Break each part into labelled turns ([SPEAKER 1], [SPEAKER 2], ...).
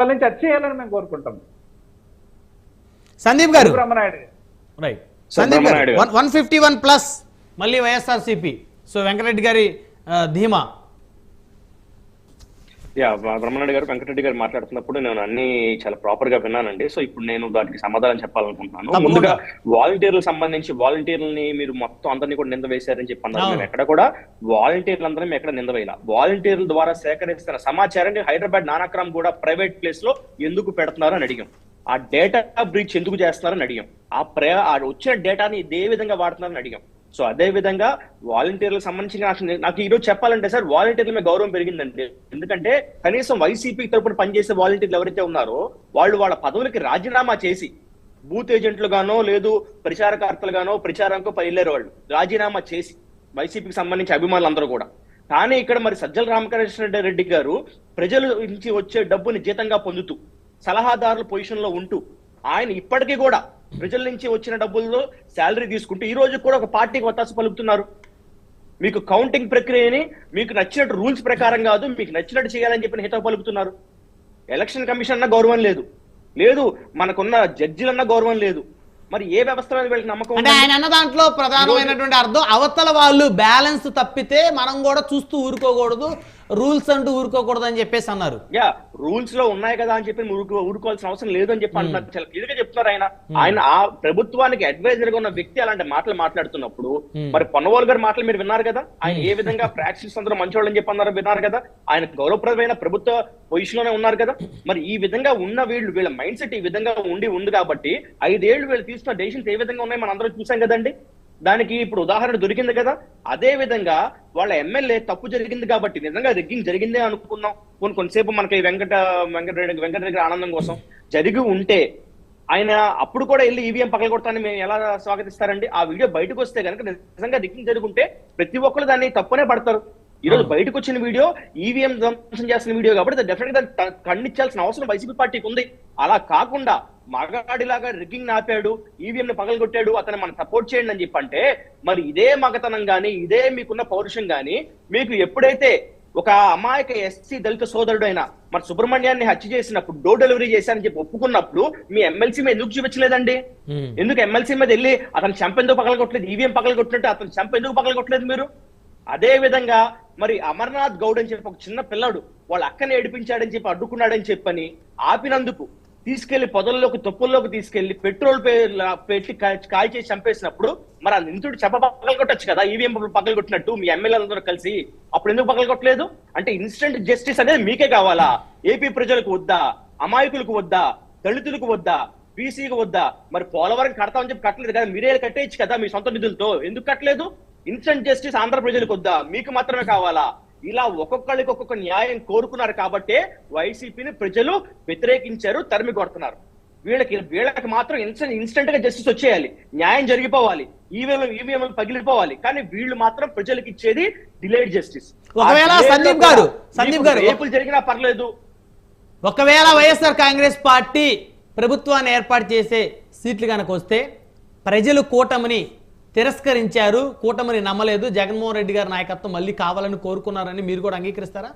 [SPEAKER 1] వాళ్ళని చర్చ చేయాలని మేము కోరుకుంటాం.
[SPEAKER 2] సందీప్ గారు.
[SPEAKER 1] బ్రహ్మనాయుడు గారు.
[SPEAKER 2] రైట్ సందీప్ గారు. వన్ ఫిఫ్టీ వన్ ప్లస్ మళ్ళీ వైఎస్ఆర్సీపీ. సో వెంకటరెడ్డి గారి ధీమా.
[SPEAKER 3] యా బ్రహ్మనాయుడు గారు వెంకటరెడ్డి గారు మాట్లాడుతున్నప్పుడు నేను అన్ని చాలా ప్రాపర్గా విన్నానండి. సో ఇప్పుడు నేను దానికి సమాధానం చెప్పాలనుకుంటున్నాను. ముందుగా వాలంటీర్లకు సంబంధించి వాలంటీర్లని మీరు మొత్తం అందరినీ కూడా నింద వేశారని చెప్పి అన్నారు. ఎక్కడ కూడా వాలంటీర్లు అందరం ఎక్కడ నింద వేయాల. వాలంటీర్ల ద్వారా సేకరిస్తున్న సమాచారాన్ని హైదరాబాద్ నానాక్రమ్ కూడా ప్రైవేట్ ప్లేస్లో ఎందుకు పెడుతున్నారు అని అడిగాం. ఆ డేటా బ్రీచ్ ఎందుకు చేస్తున్నారని అడిగాం. ఆ ప్రే ఆ వచ్చిన డేటాని ఇదే విధంగా వాడుతున్నారని అడిగాం. సో అదే విధంగా వాలంటీర్లకు సంబంధించి నాకు నాకు చెప్పాలంటే సార్ వాలంటీర్ల మీద గౌరవం పెరిగిందండి. ఎందుకంటే కనీసం వైసీపీ తరపున పనిచేసే వాలంటీర్లు ఎవరైతే ఉన్నారో వాళ్ళు వాళ్ళ పదవులకి రాజీనామా చేసి బూత్ ఏజెంట్లుగానో లేదు ప్రచారకర్తలుగానో ప్రచారంకో వెళ్ళారు వాళ్ళు. రాజీనామా చేసి వైసీపీకి సంబంధించి అభిమానులు అందరూ కూడా. కానీ ఇక్కడ మరి సజ్జల రామకృష్ణ రెడ్డి గారు ప్రజల నుంచి వచ్చే డబ్బుని జీతంగా పొందుతూ సలహాదారుల పొజిషన్లో ఉంటూ ఆయన ఇప్పటికీ కూడా ప్రజల నుంచి వచ్చిన డబ్బుల్లో శాలరీ తీసుకుంటూ ఈ రోజు కూడా ఒక పార్టీకి వత్తాసు పలుకుతున్నారు. మీకు కౌంటింగ్ ప్రక్రియని మీకు నచ్చినట్టు రూల్స్ ప్రకారం కాదు మీకు నచ్చినట్టు చేయాలని చెప్పి హితవు పలుకుతున్నారు. ఎలక్షన్ కమిషన్ అన్న గౌరవం లేదు. లేదు మనకున్న జడ్జిలన్న గౌరవం లేదు. మరి ఏ వ్యవస్థ వీళ్ళకి నమ్మకం
[SPEAKER 2] అంటే? ఆయన అన్న దాంట్లో ప్రధానమైనటువంటి అర్థం అవతల వాళ్ళు బ్యాలెన్స్ తప్పితే మనం కూడా చూస్తూ ఊరుకోకూడదు. రూల్స్ అంటూ ఊరుకోకూడదు అని చెప్పేసి అన్నారు.
[SPEAKER 3] యా రూల్స్లో ఉన్నాయి కదా అని చెప్పి ఊరుకో ఊరుకోవాల్సిన అవసరం లేదు అని చెప్పి అంటున్నారు. చాలా క్లియర్గా చెప్తున్నారు ఆయన. ఆయన ఆ ప్రభుత్వానికి అడ్వైజర్గా ఉన్న వ్యక్తి అలాంటి మాటలు మాట్లాడుతున్నప్పుడు మరి పొన్నవాళ్ళు గారి మాటలు మీరు విన్నారు కదా? ఆయన ఏ విధంగా ప్రాక్టీస్ అందరూ మంచోళ్ళని చెప్పి అన్నారు విన్నారు కదా? ఆయన గౌరవప్రదమైన ప్రభుత్వ పొజిషన్లోనే ఉన్నారు కదా? మరి ఈ విధంగా ఉన్న వీళ్ళు వీళ్ళ మైండ్ సెట్ ఈ విధంగా ఉండి ఉంది కాబట్టి ఐదేళ్ళు వీళ్ళు తీసుకున్న డెసిషన్స్ ఏ విధంగా ఉన్నాయి? మనం అందరం చూసాం కదండి. దానికి ఇప్పుడు ఉదాహరణ దొరికింది కదా? అదే విధంగా వాళ్ళ ఎమ్మెల్యే తప్పు జరిగింది కాబట్టి నిజంగా రిగ్గింగ్ జరిగిందే అనుకున్నాం కొన్ని కొంతసేపు మనకి వెంకట వెంకటరెడ్డి వెంకటరెడ్డి ఆనందం కోసం జరిగి ఉంటే ఆయన అప్పుడు కూడా వెళ్ళి ఈవీఎం పగల కొడతాన్ని మేము ఎలా స్వాగతిస్తారండి? ఆ వీడియో బయటకు వస్తే కనుక నిజంగా రిగ్గింగ్ జరుగుంటే ప్రతి ఒక్కరు దాన్ని తప్పునే పడతారు. ఈ రోజు బయటకు వచ్చిన వీడియో ఈవీఎం ధ్వంసం చేసిన వీడియో కాబట్టి డెఫినెట్గా ఖండించాల్సిన అవసరం వైసీపీ పార్టీకి ఉంది. అలా కాకుండా మగాడిలాగా రిగ్గింగ్ నాపాడు ఈవీఎం ని పగలగొట్టాడు అతను మనం సపోర్ట్ చేయండి అని చెప్పంటే మరి ఇదే మగతనం గాని ఇదే మీకున్న పౌరుషం గాని మీకు ఎప్పుడైతే ఒక అమాయక ఎస్సీ దళిత సోదరుడైన మరి సుబ్రహ్మణ్యాన్ని హత్య చేసినప్పుడు డోర్ డెలివరీ చేశారని చెప్పి ఒప్పుకున్నప్పుడు మీ ఎమ్మెల్సీ మీద ఎందుకు చూపించలేదండి. ఎందుకు ఎమ్మెల్సీ మీద వెళ్ళి అతను చంపెందుకు పగలగొట్టలేదు ఈవీఎం పగలగొట్టినట్టు అతను చంపెందుకు పగలగొట్టలేదు మీరు? అదే విధంగా మరి అమర్నాథ్ గౌడ్ అని చెప్పి ఒక చిన్న పిల్లాడు వాళ్ళ అక్కని ఏడిపించాడని చెప్పి అడ్డుకున్నాడని చెప్పని ఆపినందుకు తీసుకెళ్ళి పొదల్లోకి తొప్పుల్లోకి తీసుకెళ్ళి పెట్రోల్ పెట్టి కా- కాల్ చేసి చంపేసినప్పుడు మరి ఆ నిందుడు చెప్ప పగల కొట్టచ్చు కదా ఈవీఎం పగల కొట్టినట్టు మీ ఎమ్మెల్యేలందరూ కలిసి అప్పుడు ఎందుకు పగల కొట్టలేదు? అంటే ఇన్స్టెంట్ జస్టిస్ అనేది మీకే కావాలా? ఏపీ ప్రజలకు వద్దా? అమాయకులకు వద్దా? దళితులకు వద్దా? బీసీకి వద్దా? మరి పోలవరం కడతామని చెప్పి కట్టలేదు కదా మీరే కట్టేయచ్చు కదా మీ సొంత నిధులతో. ఎందుకు కట్టలేదు? ఇన్స్టెంట్ జస్టిస్ ఆంధ్ర ప్రజలకు వద్దా? మీకు మాత్రమే కావాలా? ఇలా ఒక్కొక్కరికి ఒక్కొక్క న్యాయం కోరుకున్నారు కాబట్టే వైసీపీని ప్రజలు వ్యతిరేకించారు తరిమి కొడుతున్నారు. వీళ్ళకి వీళ్ళకి మాత్రం ఇన్స్టెంట్ ఇన్స్టెంట్గా జస్టిస్ వచ్చేయాలి. న్యాయం జరిగిపోవాలి. ఈవీఎం ఈవీఎం పగిలిపోవాలి. కానీ వీళ్ళు మాత్రం ప్రజలకు ఇచ్చేది డిలేడ్ జస్టిస్
[SPEAKER 2] ఒకవేళ సందీప్ గారు, సందీప్ గారు,
[SPEAKER 3] రేపులు జరిగినా పర్లేదు.
[SPEAKER 2] ఒకవేళ వైఎస్ఆర్ కాంగ్రెస్ పార్టీ ప్రభుత్వాన్ని ఏర్పాటు చేసే సీట్లు కనుక వస్తే ప్రజలు కూటమిని తిరస్కరించారు. కూటమిని నమ్మలేదు. జగన్మోహన్ రెడ్డి గారి నాయకత్వం మళ్ళీ కావాలని కోరుకున్నారని మీరు కూడా అంగీకరిస్తారా?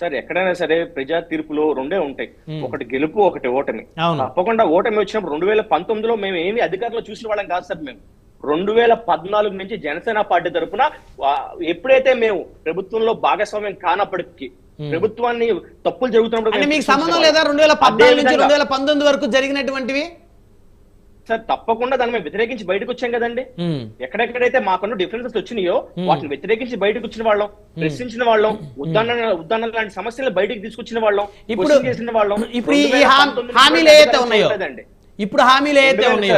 [SPEAKER 3] సార్ ఎక్కడైనా సరే ప్రజా తీర్పులో రెండే ఉంటాయి. ఒకటి గెలుపు ఒకటి ఓటమి. తప్పకుండా ఓటమి వచ్చినప్పుడు రెండు వేల పంతొమ్మిదిలో మేము ఏమి అధికారంలో చూసిన వాళ్ళం కాదు సార్ మేము. రెండు వేల పద్నాలుగు నుంచి జనసేన పార్టీ తరఫున ఎప్పుడైతే మేము ప్రభుత్వంలో భాగస్వామ్యం కానప్పటికీ ప్రభుత్వాన్ని తప్పులు జరుగుతున్నప్పుడు
[SPEAKER 2] మీకు సంబంధం లేదా రెండు వేల. పద్నాలుగు నుంచి రెండు వేల పంతొమ్మిది వరకు జరిగినటువంటివి?
[SPEAKER 3] సార్ తప్పకుండా దాన్ని మేము వ్యతిరేకించి బయటకు వచ్చాం కదండి. ఎక్కడెక్కడైతే మాకున్న డిఫరెన్సెస్ వచ్చినాయో వాటిని వ్యతిరేకించి బయటకు వచ్చిన వాళ్ళం ప్రశ్నించిన వాళ్ళం ఉద్దాన ఉద్దాన లాంటి సమస్యలు బయటకు తీసుకొచ్చిన వాళ్ళం
[SPEAKER 2] ఇప్పుడు
[SPEAKER 3] చేసిన వాళ్ళం.
[SPEAKER 2] ఇప్పుడు ఈ
[SPEAKER 3] 2019
[SPEAKER 2] హామీ-
[SPEAKER 3] నుంచి
[SPEAKER 2] హామీలు
[SPEAKER 3] అధికారం
[SPEAKER 2] ఉన్నాయో. ఇప్పుడు హామీలు
[SPEAKER 3] వేల
[SPEAKER 2] ఉన్నాయో.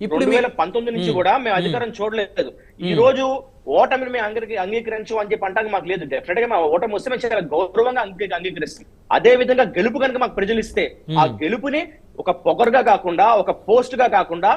[SPEAKER 2] ఇప్పుడు
[SPEAKER 3] వేల పంతొమ్మిది నుంచి కూడా మేము అధికారం చూడలేదు. ఈ రోజు ఓటమిని మేము అంగీ అంగీకరించు అని చెప్పి అంటానికి మాకు లేదు. డెఫినెట్గా మా ఓటమి వస్తే మేము చాలా గౌరవంగా అంగీ అంగీకరిస్తాం. అదే విధంగా గెలుపు కనుక మాకు ప్రజలు ఇస్తే ఆ గెలుపుని ఒక పొగరుగా కాకుండా ఒక పోస్ట్గా కాకుండా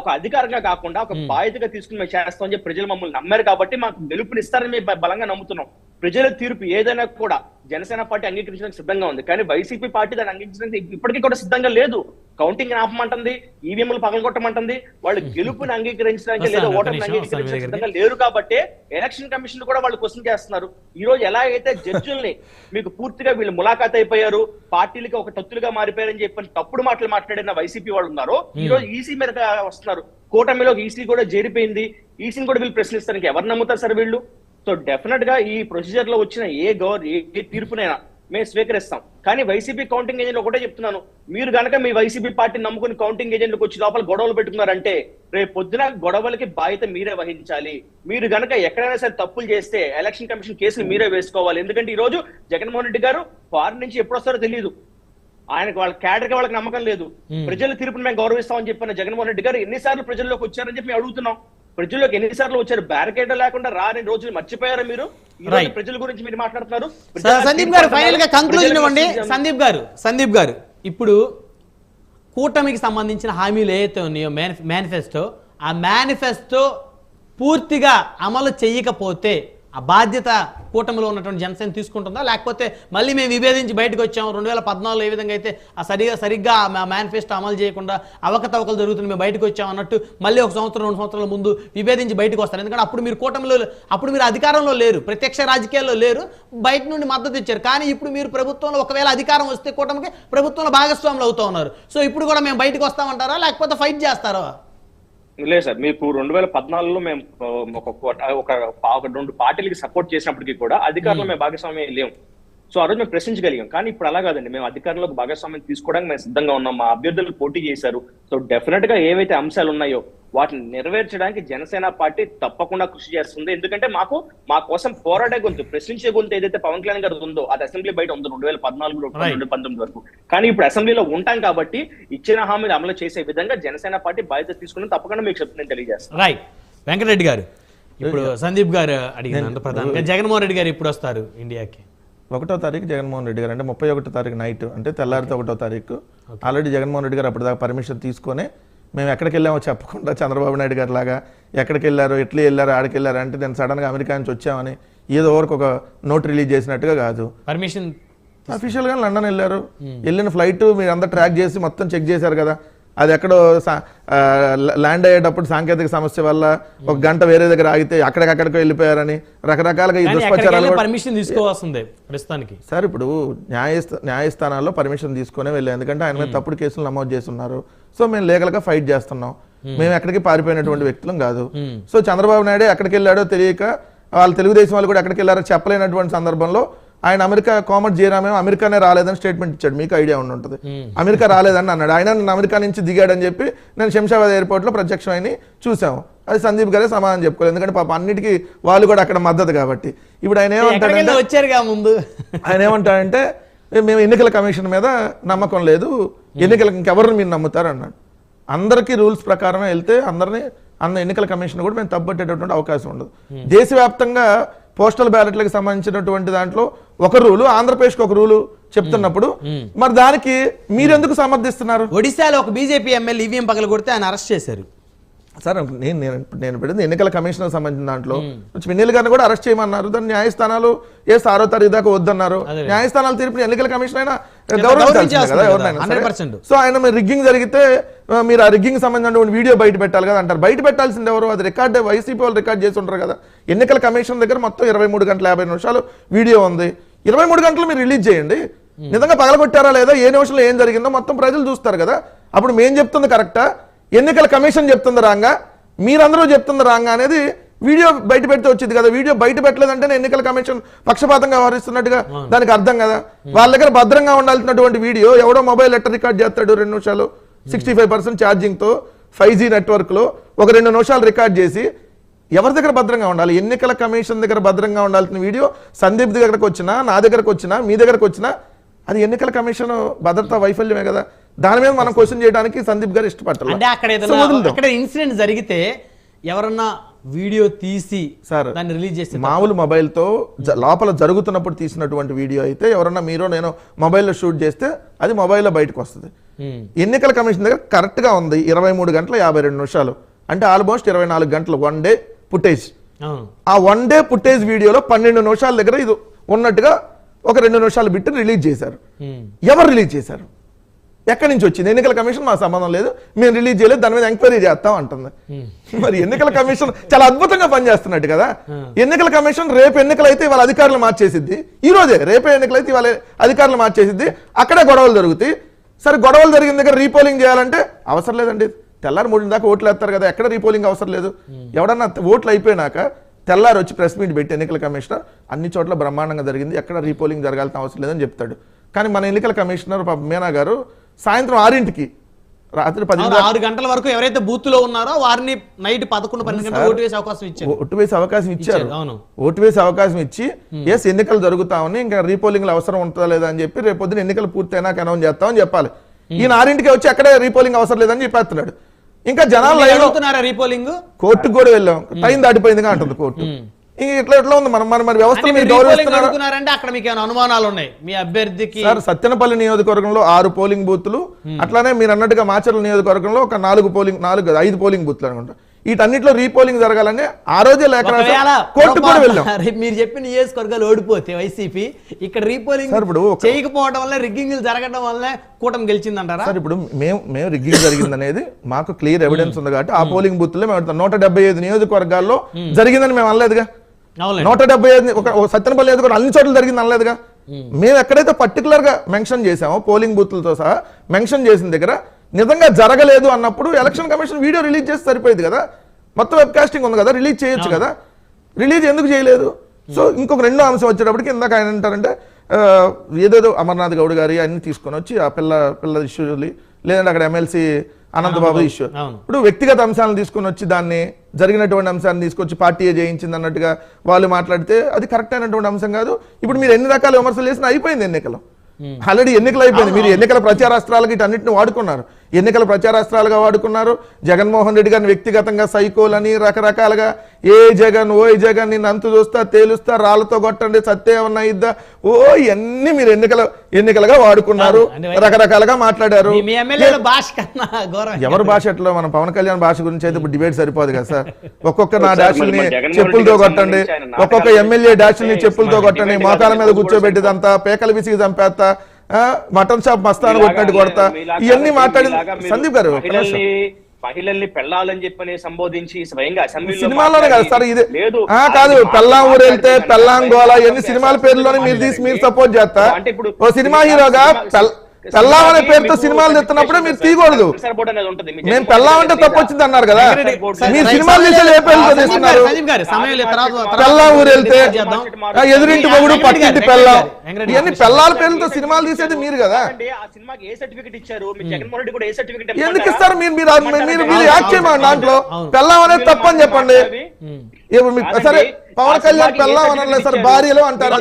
[SPEAKER 3] ఒక అధికారంగా కాకుండా ఒక బాధ్యతగా తీసుకుని మేము చేస్తాం అని చెప్పి ప్రజలు మమ్మల్ని నమ్మారు కాబట్టి మాకు గెలుపుని ఇస్తారని మేము బలంగా నమ్ముతున్నాం. ప్రజల తీర్పు ఏదైనా కూడా జనసేన పార్టీ అంగీకరించడానికి సిద్ధంగా ఉంది. కానీ వైసీపీ పార్టీ దాన్ని అంగీకరించడానికి ఇప్పటికీ కూడా సిద్ధంగా లేదు. కౌంటింగ్ ఆపమంటుంది ఈవీఎంలు పగలగొట్టమంటుంది. వాళ్ళు గెలుపుని అంగీకరించడానికి లేదా
[SPEAKER 2] మీ
[SPEAKER 3] అంగీకరించడానికి. సిద్ధంగా లేరు కాబట్టి ఎలక్షన్ కమిషన్ కూడా వాళ్ళు క్వశ్చన్ చేస్తున్నారు. ఈ రోజు ఎలా అయితే జడ్జిల్ని మీకు పూర్తిగా వీళ్ళు ములాఖాత్ అయిపోయారు పార్టీలకి ఒక తత్తులుగా మారిపోయారని చెప్పని తప్పుడు మాటలు మాట్లాడిన వైసీపీ వాళ్ళు ఉన్నారు ఈ రోజు ఈసీ మీద వస్తున్నారు. కూటమిలో ఈసీ కూడా చేరిపోయింది. ఈసీని కూడా వీళ్ళు ప్రశ్నిస్తానికి ఎవరు నమ్ముతారు సార్ వీళ్ళు? సో డెఫినెట్గా ఈ ప్రొసీజర్లో వచ్చిన ఏ గవర్ ఏ తీర్పునైనా మేము స్వీకరిస్తాం. కానీ వైసీపీ కౌంటింగ్ ఏజెంట్ ఒకటే చెప్తున్నాను. మీరు గనక మీ వైసీపీ పార్టీని నమ్ముకుని కౌంటింగ్ ఏజెంట్లకు వచ్చి లోపల గొడవలు పెట్టుకున్నారంటే రేపు పొద్దున గొడవలకి బాధ్యత మీరే వహించాలి. మీరు గనక ఎక్కడైనా సరే తప్పులు చేస్తే ఎలక్షన్ కమిషన్ కేసులు మీరే వేసుకోవాలి. ఎందుకంటే ఈ రోజు జగన్మోహన్ రెడ్డి గారు ఫారెన్ నుంచి ఎప్పుడు వస్తారో తెలియదు ఆయనకు వాళ్ళ క్యాడర్ వాళ్ళకి నమ్మకం లేదు. ప్రజల తీర్పును మేము గౌరవిస్తామని చెప్పిన జగన్మోహన్ రెడ్డి గారు ఎన్నిసార్లు ప్రజల్లోకి వచ్చారని చెప్పి అడుగుతున్నాం. ప్రజల్లోకి ఎన్నిసార్లు వచ్చారు? బ్యారికేడ్ లేకుండా రాని రోజులు మర్చిపోయారా మీరు. ప్రజల గురించి మీరు మాట్లాడుతున్నారు.
[SPEAKER 2] సందీప్ గారు ఫైనల్గా కంక్లూజన్ ఇవ్వండి. సందీప్ గారు సందీప్ గారు ఇప్పుడు కూటమికి సంబంధించిన హామీలు ఏవైతే ఉన్నాయో మేనిఫెస్టో ఆ మేనిఫెస్టో పూర్తిగా అమలు చేయకపోతే ఆ బాధ్యత కూటమిలో ఉన్నటువంటి జనసేన తీసుకుంటుందా? లేకపోతే మళ్ళీ మేము విభేదించి బయటకు వచ్చాం రెండు వేల పద్నాలుగులో ఏ విధంగా అయితే ఆ సరిగా సరిగ్గా ఆ మేనిఫెస్టో అమలు చేయకుండా అవకతవకలు జరుగుతుంది మేము బయటకు వచ్చాం అన్నట్టు మళ్ళీ ఒక సంవత్సరం రెండు సంవత్సరాల ముందు విభేదించి బయటకు వస్తారు. ఎందుకంటే అప్పుడు మీరు కూటమిలో అప్పుడు మీరు అధికారంలో లేరు. ప్రత్యక్ష రాజకీయాల్లో లేరు. బయట నుండి మద్దతు ఇచ్చారు. కానీ ఇప్పుడు మీరు ప్రభుత్వంలో ఒకవేళ అధికారం వస్తే కూటమికి ప్రభుత్వంలో భాగస్వాములు అవుతూ ఉన్నారు. సో ఇప్పుడు కూడా మేము బయటకు వస్తామంటారా? లేకపోతే ఫైట్ చేస్తారా?
[SPEAKER 3] లేదు సార్ మీకు రెండు వేల పద్నాలుగులో మేము ఒక రెండు పార్టీలకి సపోర్ట్ చేసినప్పటికీ కూడా అధికారంలో మేము. భాగస్వామ్యం లేము. సో ఆ రోజు మేము ప్రశ్నించగలిగాం. కానీ ఇప్పుడు అలా కాదండి. మేము అధికారంలోకి భాగస్వామ్యం తీసుకోవడానికి మేము సిద్ధంగా ఉన్నాం. మా అభ్యర్థులు పోటీ చేశారు. సో డెఫినెట్గా ఏవైతే అంశాలు ఉన్నాయో వాటిని నెరవేర్చడానికి జనసేన పార్టీ తప్పకుండా కృషి చేస్తుంది. ఎందుకంటే మాకు మా కోసం పోరాడే గొంతు ప్రశ్నించే గొంతు ఏదైతే పవన్ కళ్యాణ్ గారు ఉందో అది అసెంబ్లీ బయట ఉంది రెండు వేల పద్నాలుగు. రెండు పంతొమ్మిది వరకు. కానీ ఇప్పుడు అసెంబ్లీలో ఉంటాం కాబట్టి ఇచ్చిన హామీలు అమలు చేసే విధంగా జనసేన పార్టీ బాధ్యత తీసుకుని తప్పకుండా మీకు చెప్తే నేను తెలియజేస్తాను.
[SPEAKER 2] రైట్ వెంకటరెడ్డి గారు ఇప్పుడు సందీప్ గారు అడిగిన ప్రధానంగా. జగన్మోహన్ రెడ్డి గారు ఇప్పుడు వస్తారు ఇండియాకి?
[SPEAKER 1] ఒకటో తారీఖు జగన్మోహన్ రెడ్డి గారు అంటే ముప్పై ఒకటో తారీఖు నైట్ అంటే తెల్లారితో ఒకటో తారీఖు. ఆల్రెడీ జగన్మోహన్ రెడ్డి గారు అప్పటిదాకా పర్మిషన్ తీసుకొని మేము ఎక్కడికి వెళ్ళామో చెప్పకుండా చంద్రబాబు నాయుడు గారు లాగా ఎక్కడికి వెళ్ళారు ఎట్లా వెళ్ళారు ఆడికి వెళ్ళారు అంటే నేను సడన్గా అమెరికా నుంచి వచ్చామని ఏదో వరకు ఒక నోట్ రిలీజ్ చేసినట్టుగా కాదు.
[SPEAKER 2] పర్మిషన్
[SPEAKER 1] అఫీషియల్గా లండన్ వెళ్ళారు. వెళ్ళిన ఫ్లైట్ మీరు అంతా ట్రాక్ చేసి మొత్తం చెక్ చేశారు కదా. అది ఎక్కడో ల్యాండ్ అయ్యేటప్పుడు సాంకేతిక సమస్య వల్ల ఒక గంట వేరే దగ్గర ఆగితే అక్కడికక్కడికి వెళ్ళిపోయారని రకరకాలుగా ఈ దుష్ప్రచారాలు కూడా-
[SPEAKER 2] పర్మిషన్ తీసుకోవాల్సిందే ప్రస్తుతానికి.
[SPEAKER 1] సార్ ఇప్పుడు న్యాయస్థ న్యాయస్థానాల్లో పర్మిషన్ తీసుకునే వెళ్ళాం. ఎందుకంటే ఆయన మీద తప్పుడు కేసులు నమోదు చేస్తున్నారు. సో మేము లీగల్గా ఫైట్ చేస్తున్నాం. మేము. ఎక్కడికి పారిపోయినటువంటి వ్యక్తులం కాదు. సో చంద్రబాబు నాయుడు ఎక్కడికి వెళ్ళాడో తెలియక వాళ్ళు తెలుగుదేశం వాళ్ళు కూడా ఎక్కడికి వెళ్ళారో చెప్పలేనటువంటి సందర్భంలో ఆయన అమెరికా కామర్స్ జయరామేమో అమెరికానే రాలేదని స్టేట్మెంట్ ఇచ్చాడు. మీకు ఐడియా ఉండి ఉంటుంది. అమెరికా రాలేదని అన్నాడు. ఆయన నన్ను అమెరికా నుంచి దిగాడని చెప్పి నేను శంషాబాద్ ఎయిర్పోర్ట్లో ప్రత్యక్షమైన చూసాము అది సందీప్ గారే సమాధానం చెప్పుకోలేదు. ఎందుకంటే పాప అన్నిటికీ వాళ్ళు కూడా అక్కడ మద్దతు కాబట్టి. ఇప్పుడు ఆయన ఏమంటాడంటే
[SPEAKER 2] వచ్చారుగా ముందు?
[SPEAKER 1] ఆయన ఏమంటాడంటే "ఏ, మేము ఎన్నికల కమిషన్ మీద నమ్మకం లేదు. ఎన్నికలకు ఇంకెవరిని మీరు నమ్ముతారు అన్నాడు. అందరికీ రూల్స్ ప్రకారమే వెళ్తే అందరినీ అన్న ఎన్నికల కమిషన్ కూడా మేము తప్పట్టేటటువంటి అవకాశం ఉండదు. దేశవ్యాప్తంగా పోస్టల్ బ్యాలెట్లకు సంబంధించినటువంటి దాంట్లో ఒక రూలు ఆంధ్రప్రదేశ్కి ఒక రూలు చెప్తున్నప్పుడు మరి దానికి మీరెందుకు సమర్థిస్తున్నారు?
[SPEAKER 2] ఒడిశాలో ఒక బీజేపీ ఎమ్మెల్యే ఈవీఎం పగల కొడితే ఆయన అరెస్ట్ చేశారు.
[SPEAKER 1] సార్ నేను నేను నేను పెట్టింది ఎన్నికల కమిషన్ సంబంధించిన దాంట్లో. వెన్నెల గారిని కూడా అరెస్ట్ చేయమన్నారు. దాన్ని న్యాయస్థానాలు ఏ ఆరో తారీఖు దాకా వద్దన్నారు. న్యాయస్థానాల తీర్పుని ఎన్నికల కమిషన్ అయినా
[SPEAKER 2] గౌరవించాల్సిందే
[SPEAKER 1] గౌరవించాల్సిందే కదా
[SPEAKER 2] కదా,
[SPEAKER 1] ఎవరినైనా సరే.
[SPEAKER 2] 100%.
[SPEAKER 1] సో ఆయన మీరు రిగ్గింగ్ జరిగితే మీరు ఆ రిగ్గింగ్ సంబంధించిన వీడియో బయట పెట్టాలి కదా అంటారు. బయట పెట్టాల్సింది ఎవరు? అది రికార్డ్ వైసీపీ వాళ్ళు రికార్డ్ చేసి ఉంటారు కదా. ఎన్నికల కమిషన్ దగ్గర మొత్తం ఇరవై మూడు గంటల యాభై నిమిషాలు వీడియో ఉంది. ఇరవై మూడు గంటలు మీరు రిలీజ్ చేయండి. నిజంగా పగలగొట్టారా లేదా? ఏ నిమిషంలో ఏం జరిగిందో మొత్తం ప్రజలు చూస్తారు కదా. అప్పుడు మేము చెప్తుంది కరెక్టా? ఎన్నికల కమిషన్ చెప్తుంది రాంగా మీరందరూ చెప్తుంది రాంగా అనేది వీడియో బయట పెడితే వచ్చింది కదా. వీడియో బయట పెట్టలేదంటే ఎన్నికల కమిషన్ పక్షపాతంగా వ్యవహరిస్తున్నట్టుగా దానికి అర్థం కదా. వాళ్ళ దగ్గర భద్రంగా ఉండాల్సినటువంటి వీడియో ఎవడో మొబైల్ ఎట్ట రికార్డ్ చేస్తాడు రెండు నిమిషాలు. సిక్స్టీ ఫైవ్ పర్సెంట్ ఛార్జింగ్తో ఫైవ్ జీ నెట్వర్క్లో ఒక రెండు నిమిషాలు రికార్డ్ చేసి ఎవరి దగ్గర భద్రంగా ఉండాలి? ఎన్నికల కమిషన్ దగ్గర భద్రంగా ఉండాల్సిన వీడియో సందీప్ దగ్గరకు వచ్చినా నా దగ్గరకు వచ్చినా మీ దగ్గరకు వచ్చినా అది ఎన్నికల కమిషన్ భద్రతా వైఫల్యమే కదా. దాని మీద మనం క్వశ్చన్ చేయడానికి సందీప్ గారు ఇష్టపడతారు
[SPEAKER 2] అంటే అక్కడ ఏదైనా అక్కడ ఇన్సిడెంట్ జరిగితే ఎవరన్నా వీడియో తీసి
[SPEAKER 1] సార్
[SPEAKER 2] దాన్ని రిలీజ్ చేస్తే
[SPEAKER 1] మామూలు మొబైల్తో జ- లోపల జరుగుతున్నప్పుడు తీసినటువంటి వీడియో అయితే ఎవరన్నా మీరో నేను మొబైల్లో షూట్ చేస్తే అది మొబైల్లో బయటకు వస్తుంది.
[SPEAKER 2] ఉమ్.
[SPEAKER 1] ఎన్నికల కమిషన్ దగ్గర కరెక్ట్గా ఉంది. ఇరవై మూడు గంటల యాభై రెండు నిమిషాలు. అంటే ఆల్మోస్ట్ ఇరవై నాలుగు గంటలు వన్ డే ఫుటేజ్
[SPEAKER 2] అవును
[SPEAKER 1] ఆ వన్ డే ఫుటేజ్ వీడియోలో పన్నెండు నిమిషాల దగ్గర ఇది ఉన్నట్టుగా ఒక రెండు నిమిషాలు బిట్టి రిలీజ్ చేశారు.
[SPEAKER 2] ఉమ్.
[SPEAKER 1] ఎవరు రిలీజ్ చేశారు? ఎక్కడి నుంచి వచ్చింది? ఎన్నికల కమిషన్ మా సంబంధం లేదు. మేము రిలీజ్ చేయలేదు. దాని మీద ఎంక్వైరీ చేస్తాం అంటుంది. మరి ఎన్నికల కమిషన్ చాలా అద్భుతంగా పనిచేస్తున్నట్టు కదా? ఎన్నికల కమిషన్ రేపు ఎన్నికలు అయితే వాళ్ళ అధికారులు మార్చేసిద్ది. ఈ రోజే రేపే ఎన్నికలు అయితే వాళ్ళ అధికారులు మార్చేసిద్ది. అక్కడే గొడవలు జరుగుతాయి. సరే గొడవలు జరిగిన దగ్గర రీపోలింగ్ చేయాలంటే అవసరం లేదండి. తెల్లారి మూడు దాకా ఓట్లు వేస్తారు కదా ఎక్కడ రీపోలింగ్ అవసరం లేదు. ఎవడన్నా ఓట్లు అయిపోయినాక తెల్లారి వచ్చి ప్రెస్ మీట్ పెట్టి ఎన్నికల కమిషనర్ అన్ని చోట్ల బ్రహ్మాండంగా జరిగింది. ఎక్కడ రీపోలింగ్ జరగాల్సిన అవసరం లేదని చెప్తాడు. కానీ మన ఎన్నికల కమిషనర్ మీనా గారు సాయంత్రం ఆరింటికి రాత్రి పది
[SPEAKER 2] ఆరు గంటల వరకు ఎవరైతే బూత్లో ఉన్నారో వారిని నైట్ పదకొండు పన్నెండు గంటలు ఓటు వేసే అవకాశం ఇచ్చారు.
[SPEAKER 1] ఓటు వేసే అవకాశం ఇచ్చారు
[SPEAKER 2] అవును.
[SPEAKER 1] ఓటు వేసే అవకాశం ఇచ్చి ఎస్ ఎన్నికలు జరుగుతామని ఇంకా రీపోలింగ్ అవసరం ఉంటుందా లేదా అని చెప్పి రేపు పొద్దున ఎన్నికలు పూర్తయినాక అనౌన్స్ చేస్తామని చెప్పాలి. ఈయన ఆరింటికి వచ్చి అక్కడే రీపోలింగ్ అవసరం లేదని చెప్పేస్తున్నాడు. ఇంకా జనాలు
[SPEAKER 2] రీపోలింగ్?
[SPEAKER 1] కోర్టుకు కూడా వెళ్ళాం. టైం దాటిపోయిందిగా అంటుంది కోర్టు. ఇట్లా ఎట్లా ఉంది? మనం మీరు గౌరవిస్తున్నారు?
[SPEAKER 2] అడుగుతున్నారంటే అక్కడ మీకు ఏమైనా అనుమానాలు ఉన్నాయి? మీ అభ్యర్థికి
[SPEAKER 1] సార్ సత్యనపల్లి నియోజకవర్గంలో ఆరు పోలింగ్ బూత్లు అట్లానే మీరు అన్నట్టుగా మాచర్ల నియోజకవర్గంలో ఒక నాలుగు పోలింగ్ నాలుగు ఐదు పోలింగ్ బూత్లు అనుకుంటా. వీటన్నిటిలో రీపోలింగ్ జరగాలని ఆ రోజే లేఖ కూడా వెళ్ళాం.
[SPEAKER 2] రేపు మీరు చెప్పిన నియోజకవర్గాలు ఓడిపోతే వైసీపీ ఇక్కడ రీపోలింగ్
[SPEAKER 1] ఇప్పుడు
[SPEAKER 2] చేయకపోవడం వల్ల రిగ్గింగ్లు జరగడం వల్ల కూటమి గెలిచిందంటారా?
[SPEAKER 1] సార్ ఇప్పుడు మేము మేము రిగ్గింగ్ జరిగింది అనేది మాకు క్లియర్ ఎవిడెన్స్ ఉంది కాబట్టి ఆ పోలింగ్ బూత్లో మేము. నూట డెబ్బై ఐదు నియోజకవర్గాల్లో జరిగిందని మేము అనలేదుగా. నూట డెబ్బై ఐదు ఒక సత్యనపల్లి నియోజకవర్గం అన్ని చోట్ల జరిగింది అనలేదుగా. మేము ఎక్కడైతే పర్టికులర్గా మెన్షన్ చేసామో పోలింగ్ బూత్లతో సహా మెన్షన్ చేసిన దగ్గర నిజంగా జరగలేదు అన్నప్పుడు ఎలక్షన్ కమిషన్ వీడియో రిలీజ్ చేస్తే సరిపోయేది కదా. మొత్తం వెబ్ కాస్టింగ్ ఉంది కదా రిలీజ్ చేయొచ్చు కదా. రిలీజ్ ఎందుకు చేయలేదు? సో ఇంకొక రెండో అంశం వచ్చేటప్పటికి ఇందాక ఆయన అంటారంటే ఏదేదో అమర్నాథ్ గౌడ్ గారి అన్ని తీసుకొని వచ్చి ఆ పిల్ల పిల్ల ఇష్యూ లేదంటే అక్కడ ఎమ్మెల్సీ అనంతబాబు ఇష్యూ. ఇప్పుడు వ్యక్తిగత అంశాలను తీసుకొని వచ్చి దాన్ని జరిగినటువంటి అంశాన్ని తీసుకొచ్చి పార్టీ జయించింది అన్నట్టుగా వాళ్ళు మాట్లాడితే అది కరెక్ట్ అయినటువంటి అంశం కాదు. ఇప్పుడు మీరు ఎన్ని రకాల విమర్శలు చేసినా అయిపోయింది ఎన్నికలు. ఆల్రెడీ ఎన్నికలు అయిపోయింది. మీరు ఎన్నికల ప్రచారాస్త్రాలకి ఇటన్నిటిని వాడుకున్నారు. ఎన్నికల ప్రచారాస్త్రాలుగా వాడుకున్నారు. జగన్మోహన్ రెడ్డి గారిని వ్యక్తిగతంగా సైకోలని రకరకాలుగా ఏ జగన్ ఓ జగన్ నిన్ను అంతు చూస్తా తేలుస్తా రాళ్ళతో కొట్టండి సత్తే ఏమన్నా ఇద్దా? ఓ ఇవన్నీ మీరు ఎన్నికల ఎన్నికలుగా వాడుకున్నారు. రకరకాలుగా మాట్లాడారు.
[SPEAKER 2] మీ- మీ ఎమ్మెల్యేల భాష కన్నా ఘోరం
[SPEAKER 1] ఎవరి భాష ఎట్లా? మన పవన్ కళ్యాణ్ భాష గురించి అయితే ఇప్పుడు డిబేట్ సరిపోదు కదా సార్. ఒక్కొక్క నా డాషుల్ని చెప్పులతో కొట్టండి. ఒక్కొక్క ఎమ్మెల్యే డాషుల్ని చెప్పులతో కొట్టండి. మోకాల మీద కూర్చోబెట్టిదంతా పేకలు విసిగి చంపేస్తా. మటన్ షాప్ మస్తాను కొట్టినట్టు కొడతా. ఇవన్నీ మాట్లాడి సందీప్ గారు.
[SPEAKER 3] మహిళల్ని పెళ్ళాలని చెప్పని సంబోధించి స్వయంగా
[SPEAKER 1] సినిమాలోనే కదా సార్ ఇది.
[SPEAKER 3] లేదు.
[SPEAKER 1] కాదు పెళ్ళాం ఊరు వెళ్తే పెళ్ళాం గోల
[SPEAKER 3] మాట్లాడితే
[SPEAKER 1] ఎన్ని సినిమాల పేర్లోనే మీరు తీసి మీరు సపోర్ట్ చేస్తా.
[SPEAKER 3] అంటే ఇప్పుడు
[SPEAKER 1] ఓ సినిమా హీరోగా పెళ్ళాం అనే పేరుతో సినిమాలు తెస్తున్నప్పుడే మీరు తీయకూడదు మేము పెళ్ళాం అంటే? తప్పు వచ్చింది అన్నారు కదా మీరు. సినిమాలు తీసేది ఏ పేరుతో తీస్తున్నారు పెళ్ళాం ఊరు వెళ్తే ఎదురింటి మొగుడు
[SPEAKER 2] గారు,
[SPEAKER 1] పెళ్ళాం ఇవన్నీ. పెళ్ళాల పేర్లతో సినిమాలు తీసేది మీరు కదా ఎందుకు ఇస్తారు మీరు మీరు మీరు యాక్ట్ చేయమని దాంట్లో. పెళ్ళాం అనేది తప్పు అని చెప్పండి. సరే పవన్ కళ్యాణ్
[SPEAKER 3] సర్టిఫికెట్
[SPEAKER 1] అనలేదు సార్? భార్యలో అంటారు.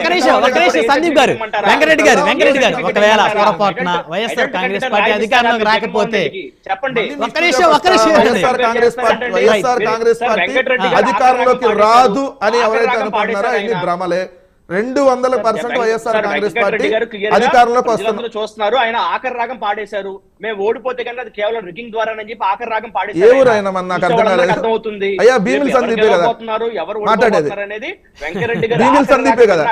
[SPEAKER 2] సందీప్ గారు వెంకరెడ్డి గారు వెంకరెడ్డి గారు ఒకవేళ పొరపాటున వైఎస్ఆర్ కాంగ్రెస్ పార్టీ అధికారంలోకి రాకపోతే
[SPEAKER 3] చెప్పండి.
[SPEAKER 1] YSR Congress party YSR Congress party అధికారంలోకి రాదు అని ఎవరైతే అనుకుంటున్నారో అన్ని భ్రమలే. రెండు వందల పర్సెంట్ వైఎస్ఆర్ కాంగ్రెస్ పార్టీ అధికారంలోకి వస్తుంది.
[SPEAKER 3] చూస్తున్నారు. ఆయన ఆఖరి రాగం పాడేశారు. మేము ఓడిపోతే కనుక అది కేవలం రిగ్గింగ్ ద్వారా అని చెప్పి ఆఖరి రాగం పాడేశారు.
[SPEAKER 1] మరి నాకు అర్థం కాలేదు.
[SPEAKER 3] అర్థమవుతుంది.
[SPEAKER 1] అయ్యా, భీమిలి సందీపే కదా. మాట్లాడేది.
[SPEAKER 3] ఓడిపోతున్నారు అనేది వెంకరెడ్డి గారు
[SPEAKER 1] భీమిలి సందీపే కదా.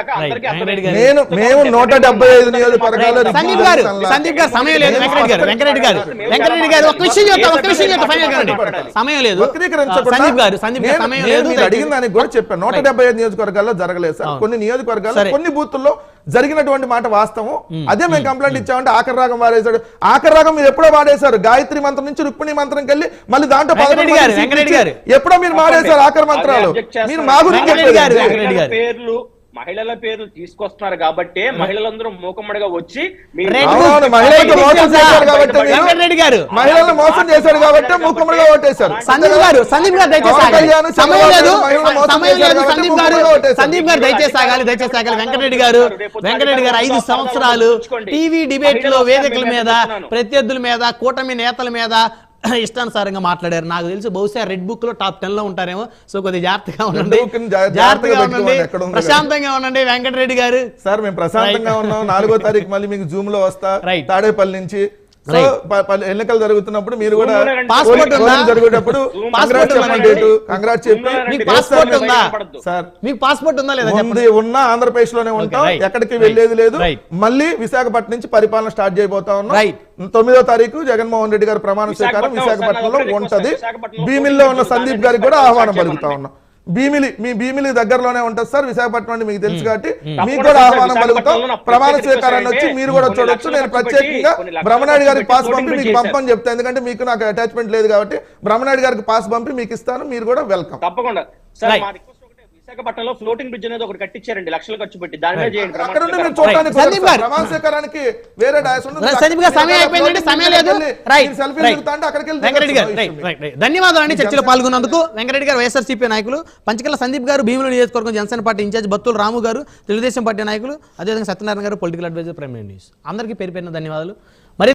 [SPEAKER 1] నేను మేము నూట డెబ్బై ఐదు నియోజకవర్గాల్లో
[SPEAKER 2] సందీప్ గారు సందీప్ గారు సమయం లేదు. వెంకరెడ్డి గారు వెంకరెడ్డి గారు. వెంకరెడ్డి గారు ఒక్క విషయం చెప్తా ఒక్క విషయం చెప్తా ఫైనల్ గారు సమయం లేదు. సందీప్ గారు సందీప్ గారు సమయం లేదు.
[SPEAKER 1] మీరు అడిగిన దానికి కూడా చెప్పాను. నూట డెబ్బై ఐదు నియోజకవర్గాల్లో జరగలేదు సార్. కొన్ని నియోజకవర్గాల్లో
[SPEAKER 2] సరే.
[SPEAKER 1] కొన్ని బూతుల్లో జరిగినటువంటి మాట వాస్తవం. అదే మేము కంప్లైంట్ ఇచ్చామంటే ఆఖరి రాగం వాడేశాడు. ఆఖరి రాగం మీరు ఎప్పుడో వాడేశారు. గాయత్రి మంత్రం నుంచి రుక్మిణి మంత్రంకి వెళ్ళి మళ్ళీ దాంట్లో ఎప్పుడో మీరు మాడేశారు ఆఖరి మంత్రాలు. మీరు మా గురించి
[SPEAKER 2] గారు, గారు.
[SPEAKER 3] మహిళల పేర్లు తీసుకొస్తున్నారు కాబట్టి మహిళలందరూ మూకమ్మడిగా వచ్చి
[SPEAKER 2] బయటికి
[SPEAKER 1] మోసం. చేశారు కాబట్టి
[SPEAKER 2] గారు.
[SPEAKER 1] మహిళలను మోసం ముఖముడిగా ఓటేశారు.
[SPEAKER 2] సందీప్ గారు సందీప్ గారు దయచేసి సమయం లేదు. సమయం సందీప్ గారు. సందీప్ గారు దయచేసి ఆగాలి దయచేసి ఆగాలి. వెంకటరెడ్డి గారు వెంకటరెడ్డి గారు ఐదు సంవత్సరాలు టీవీ డిబేట్లో వేదికల మీద ప్రత్యర్థుల మీద కూటమి నేతల మీద ఇష్టానుసారంగా మాట్లాడారు. నాకు తెలిసి బహుశా రెడ్ బుక్లో టాప్ టెన్లో ఉంటారేమో. సో కొద్దిగా జాగ్రత్తగా ఉండండి.
[SPEAKER 1] జాగ్రత్తగా
[SPEAKER 2] ఉండండి. ప్రశాంతంగా ఉండండి. వెంకటరెడ్డి గారు.
[SPEAKER 1] సార్ మేము ప్రశాంతంగా ఉన్నాం. నాలుగో తారీఖు మళ్ళీ మీకు జూమ్లో వస్తా. తాడేపల్లి నుంచి సో ఎన్నికలు జరుగుతున్నప్పుడు మీరు కూడా
[SPEAKER 2] ఉందా?
[SPEAKER 1] జరిగేటప్పుడు కంగ్రాట్ చెప్పి మేము.
[SPEAKER 2] ఉందా?
[SPEAKER 1] సార్
[SPEAKER 2] మీకు పాస్పోర్ట్ ఉందా లేదా
[SPEAKER 1] ఉంది ఉన్న ఆంధ్రప్రదేశ్లోనే ఉంటాం. ఎక్కడికి. వెళ్ళేది లేదు. మళ్ళీ విశాఖపట్నం నుంచి పరిపాలన స్టార్ట్ చేయబోతా ఉన్నాం. తొమ్మిదో తారీఖు జగన్మోహన్ రెడ్డి గారి ప్రమాణ స్వీకారం
[SPEAKER 3] విశాఖపట్నం
[SPEAKER 1] విశాఖపట్నంలో ఉంటది భీమిల్లో ఉన్న సందీప్ గారికి కూడా ఆహ్వానం పలుకుతా. ఉన్నాం భీమిలి మీ భీమిలి దగ్గరలోనే ఉంటుంది సార్ విశాఖపట్నం అంటే మీకు తెలుసు కాబట్టి మీకు కూడా ఆహ్వానం
[SPEAKER 3] నా
[SPEAKER 1] ప్రమాణ స్వీకారాన్ని వచ్చి మీరు కూడా చూడొచ్చు. నేను ప్రత్యేకంగా బ్రహ్మనాయుడు గారికి పాస్ పంపి మీకు. పంపని చెప్తాను ఎందుకంటే మీకు నాకు అటాచ్మెంట్ లేదు కాబట్టి బ్రహ్మనాయుడు గారికి పాస్ పంపి మీకు ఇస్తాను. మీరు కూడా వెల్కమ్
[SPEAKER 3] తప్పకుండా. విశాఖపట్నంలో ఫ్లోటింగ్ బ్రిడ్జ్ అనేది ఒకటి కట్టించారండి లక్షలు ఖర్చు పెట్టి. దాని మీద చేయండి
[SPEAKER 1] అక్కడ నుండి
[SPEAKER 2] Right. సందీప్. గారు.
[SPEAKER 1] వేరే.
[SPEAKER 2] రైట్, సందీప్ గారు సమయం అయిపోయిందండి సమయం లేదు. రైట్
[SPEAKER 1] అంటే అక్కడికి వెళ్ళి
[SPEAKER 2] వెంకరెడ్డి గారు. రైట్ రైట్ రైట్ ధన్యవాదాలు అండి చర్చలో పాల్గొన్నందుకు. వెంకరెడ్డి గారు వైఎస్ఆర్సీపీ నాయకులు పంచకల్ల సందీప్ గారు భీముల నియోజకవర్గం జనసేన పార్టీ ఇన్ఛార్జ్ బత్తుల రాము గారు తెలుగుదేశం పార్టీ నాయకులు అదేవిధంగా సత్యనారాయణ గారు పొలిటికల్ అడ్వైజర్ ప్రైమ్ న్యూస్ అందరికీ పేరు పేరిన ధన్యవాదాలు.